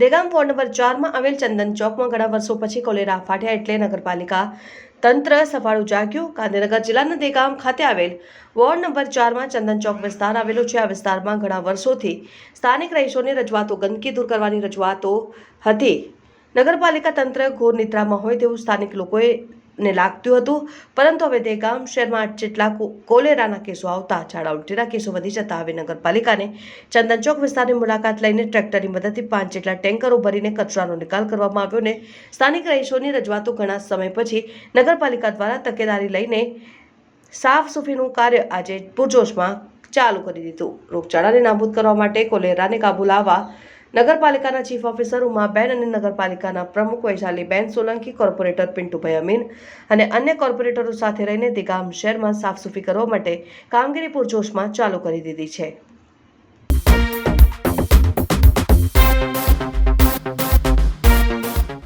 Degam ward number ચારમાં આવેલ ચંદન ચોકમાં ઘણા વર્ષો પછી કોલેરા ફાટ્યા એટલે નગરપાલિકા તંત્ર સફાળું જાગ્યું. ગાંધીનગર જિલ્લાના દેગામ ખાતે આવેલ વોર્ડ નંબર ચારમાં ચંદન ચોક વિસ્તાર આવેલો છે. આ વિસ્તારમાં ઘણા વર્ષોથી સ્થાનિક રહીશોની રજૂઆતો ગંદકી દૂર કરવાની રજૂઆતો હતી. નગરપાલિકા તંત્ર ઘોર નિદ્રામાં હોય તેવું સ્થાનિક લોકોએ ને લાગતું હતું. પરંતુ હવે તે ગામ શહેરમાં જેટલા કોલેરાના કેસો આવતા, ઝાડા ઉલટીના કેસો વધી જતા હવે નગરપાલિકાને ચંદનચોક વિસ્તારની મુલાકાત લઈને ટ્રેક્ટરની મદદથી પાંચ જેટલા ટેન્કરો ભરીને કચરાનો નિકાલ કરવામાં આવ્યો ને સ્થાનિક રહીશોની રજૂઆતો ઘણા સમય પછી નગરપાલિકા દ્વારા તકેદારી લઈને સાફ સફાઈનું કાર્ય આજે પૂરજોશમાં ચાલુ કરી દીધું. રોગચાળાને નાબૂદ કરવા માટે કોલેરાને કાબુ લાવવા નગરપાલિકાના ચીફ ઓફિસર ઉમાબેન અને નગરપાલિકાના પ્રમુખ વૈશાલીબેન સોલંકી, કોર્પોરેટર પિન્ટુભાઈ અમીન અને અન્ય કોર્પોરેટરો સાથે રહીને તે ગામ શહેરમાં સાફસૂફી કરવા માટે કામગીરી પૂરજોશમાં ચાલુ કરી દીધી છે.